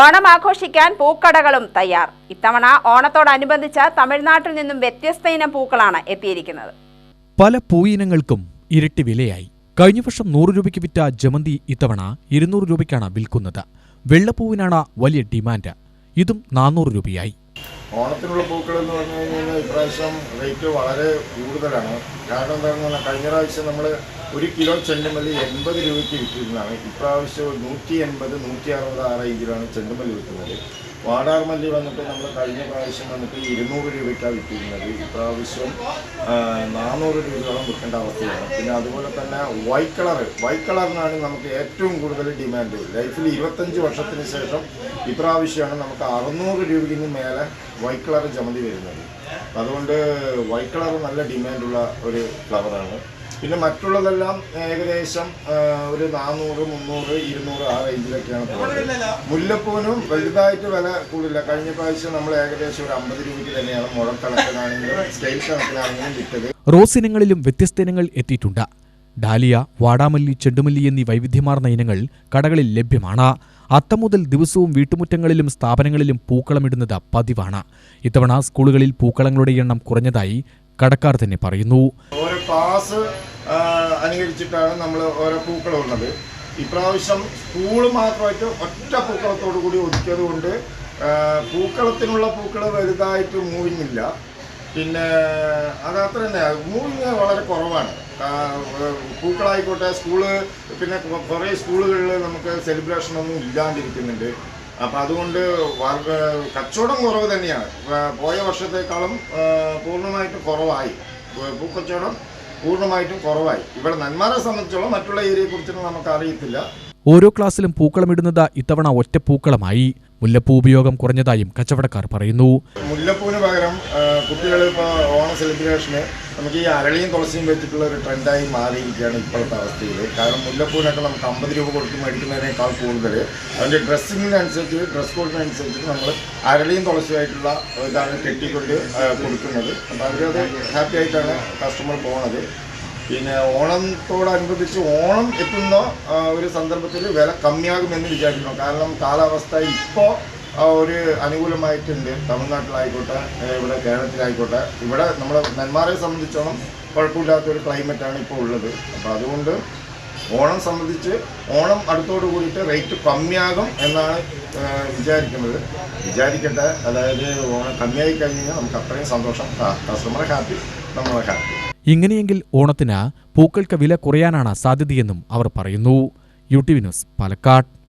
ഓണം ആഘോഷിക്കാൻ പൂക്കടകളും തയ്യാർ. ഇത്തവണ ഓണത്തോടനുബന്ധിച്ച് തമിഴ്നാട്ടിൽ നിന്നും വ്യത്യസ്ത ഇനം പൂക്കളാണ് എത്തിയിരിക്കുന്നത്. പല പൂയിനങ്ങൾക്കും ഇരട്ടി വിലയായി. കഴിഞ്ഞ വർഷം നൂറ് രൂപയ്ക്ക് വിറ്റ ജമന്തി ഇത്തവണ ഇരുന്നൂറ് രൂപയ്ക്കാണ് വിൽക്കുന്നത്. വെള്ളപ്പൂവിനാണ് വലിയ ഡിമാൻഡ്. ഇതും നാനൂറ് രൂപയായി. ഓണത്തിനുള്ള പൂക്കൾ എന്ന് പറഞ്ഞു കഴിഞ്ഞാൽ ഇപ്രാവശ്യം റേറ്റ് വളരെ കൂടുതലാണ്. കാരണം എന്താണെന്ന് പറഞ്ഞാൽ കഴിഞ്ഞ പ്രാവശ്യം നമ്മൾ ഒരു കിലോ ചെണ്ടുമല്ലി എൺപത് രൂപയ്ക്ക് വിറ്റിരുന്നതാണ്. ഇപ്രാവശ്യം നൂറ്റി എൺപത് നൂറ്റി അറുപത് ആ റേഞ്ചിലാണ് ചെണ്ടുമല്ലി വിൽക്കുന്നത് വാടാർമല്ലി വന്നിട്ട് നമ്മൾ കഴിഞ്ഞ പ്രാവശ്യം വന്നിട്ട് ഇരുന്നൂറ് രൂപയ്ക്കാണ് വിറ്റിരുന്നത്. ഇപ്രാവശ്യം നാനൂറ് രൂപയോളം വിൽക്കേണ്ട അവസ്ഥയാണ്. പിന്നെ അതുപോലെ തന്നെ വൈറ്റ് കളർ വൈറ്റ് കളറിനാണ് നമുക്ക് ഏറ്റവും കൂടുതൽ ഡിമാൻഡ്. ലൈഫിൽ ഇരുപത്തഞ്ച് വർഷത്തിന് ശേഷം ഇപ്രാവശ്യമാണ് നമുക്ക് അറുന്നൂറ് രൂപയ്ക്ക് മേലെ വൈറ്റ് കളർ ചമതി വരുന്നത്. അതുകൊണ്ട് വൈറ്റ് കളർ നല്ല ഡിമാൻഡുള്ള ഒരു ഫ്ലവറാണ് പിന്നെ മറ്റുള്ളതെല്ലാം ഏകദേശം ഒരു നാനൂറ് മുന്നൂറ് ഇരുന്നൂറ് ആ റേഞ്ചിലൊക്കെയാണ് പോകുന്നത്. മുല്ലപ്പൂവിനും വലുതായിട്ട് വില കൂടില്ല കഴിഞ്ഞ പ്രാവശ്യം നമ്മൾ ഏകദേശം ഒരു അമ്പത് രൂപയ്ക്ക് തന്നെയാണ് മുഴക്കണക്കിനാണെങ്കിലും സ്കെയിൽ കണക്കിനാണെങ്കിലും വിറ്റത് റോസ് ഇനങ്ങളിലും വ്യത്യസ്ത ഇനങ്ങൾ എത്തിയിട്ടുണ്ട്. ഡാലിയ വാടാമല്ലി ചെണ്ടുമല്ലി എന്നീ വൈവിധ്യമാർന്ന ഇനങ്ങൾ കടകളിൽ ലഭ്യമാണ്. അത്തം മുതൽ ദിവസവും വീട്ടുമുറ്റങ്ങളിലും സ്ഥാപനങ്ങളിലും പൂക്കളമിടുന്നത് പതിവാണ്. ഇത്തവണ സ്കൂളുകളിൽ പൂക്കളങ്ങളുടെ എണ്ണം കുറഞ്ഞതായി കടക്കാർ തന്നെ പറയുന്നു. ആ, അനുകരിച്ചിട്ടാണ് നമ്മൾ ഓരോ പൂക്കൾ ഉള്ളത്. ഇപ്രാവശ്യം സ്കൂൾ മാത്രമായിട്ട് ഒറ്റ പൂക്കളത്തോടു കൂടി ഒതുക്കിയത് കൊണ്ട് പൂക്കളത്തിനുള്ള പൂക്കൾ വലുതായിട്ട് മൂവിങ് ഇല്ല. പിന്നെ അതത്ര തന്നെ മൂവിങ് വളരെ കുറവാണ്. പൂക്കളായിക്കോട്ടെ സ്കൂൾ പിന്നെ കുറേ സ്കൂളുകളിൽ നമുക്ക് സെലിബ്രേഷൻ ഒന്നും ഇല്ലാണ്ടിരിക്കുന്നുണ്ട്. അപ്പം അതുകൊണ്ട് കച്ചവടം കുറവ് തന്നെയാണ്. പോയ വർഷത്തേക്കാളും പൂർണമായിട്ട് കുറവായി. പൂക്കച്ചവടം പൂർണമായിട്ടും കുറവായി. ഇവിടെ നന്മാരെ സംബന്ധിച്ചോളം മറ്റുള്ള ഏരിയയെ കുറിച്ചൊന്നും നമുക്ക് അറിയത്തില്ല ഓരോ ക്ലാസ്സിലും പൂക്കളമിടുന്നത് ഇത്തവണ ഒറ്റ പൂക്കളമായി. മുല്ലപ്പൂ ഉപയോഗം കുറഞ്ഞതായും കച്ചവടക്കാർ പറയുന്നു. മുല്ലപ്പൂവിന് പകരം കുട്ടികൾ ഇപ്പോൾ ഓണം സെലിബ്രേഷന് നമുക്ക് ഈ അരളിയും തുളസിയും വെച്ചിട്ടുള്ള ഒരു ട്രെൻഡായി മാറിയിരിക്കുകയാണ് ഇപ്പോഴത്തെ അവസ്ഥയിൽ. കാരണം മുല്ലപ്പൂവിനൊക്കെ നമുക്ക് അമ്പത് രൂപ കൊടുത്ത് മേടിക്കുന്നതിനേക്കാൾ കൂടുതൽ. അതിന്റെ ഡ്രസ്സിങ്ങിനനുസരിച്ച് ഡ്രസ് കോഡിനനുസരിച്ച് നമ്മൾ അരളിയും തുളസിയായിട്ടുള്ള ഇതാണ് കെട്ടിക്കൊണ്ട് കൊടുക്കുന്നത്. അപ്പോൾ അവരത് ഹാപ്പി ആയിട്ടാണ് കസ്റ്റമർ പോണത്. പിന്നെ ഓണത്തോടനുബന്ധിച്ച് ഓണം എത്തുന്ന ഒരു സന്ദർഭത്തിൽ വില കമ്മിയാകുമെന്ന് വിചാരിക്കുന്നു. കാരണം കാലാവസ്ഥ ഇപ്പോൾ ഒരു അനുകൂലമായിട്ടുണ്ട്. തമിഴ്നാട്ടിലായിക്കോട്ടെ ഇവിടെ കേരളത്തിലായിക്കോട്ടെ. ഇവിടെ നമ്മുടെ നെന്മാറയെ സംബന്ധിച്ചോളം കുഴപ്പമില്ലാത്ത ഒരു ക്ലൈമറ്റാണ് ഇപ്പോൾ ഉള്ളത്. അപ്പോൾ അതുകൊണ്ട് ഓണം സംബന്ധിച്ച് ഓണം അടുത്തോട് കൂടിയിട്ട് റേറ്റ് കമ്മിയാകും എന്നാണ് വിചാരിക്കുന്നത്. വിചാരിക്കട്ടെ അതായത് ഓണം കമ്മിയായി കഴിഞ്ഞാൽ നമുക്ക് അത്രയും സന്തോഷം. കസ്റ്റമറെ ഹാപ്പി നമ്മളെ ഹാപ്പി ഇങ്ങനെയെങ്കിൽ ഓണത്തിന് പൂക്കൾക്ക് വില കുറയാനാണ് സാധ്യതയെന്നും അവർ പറയുന്നു. U T V news Palakkad.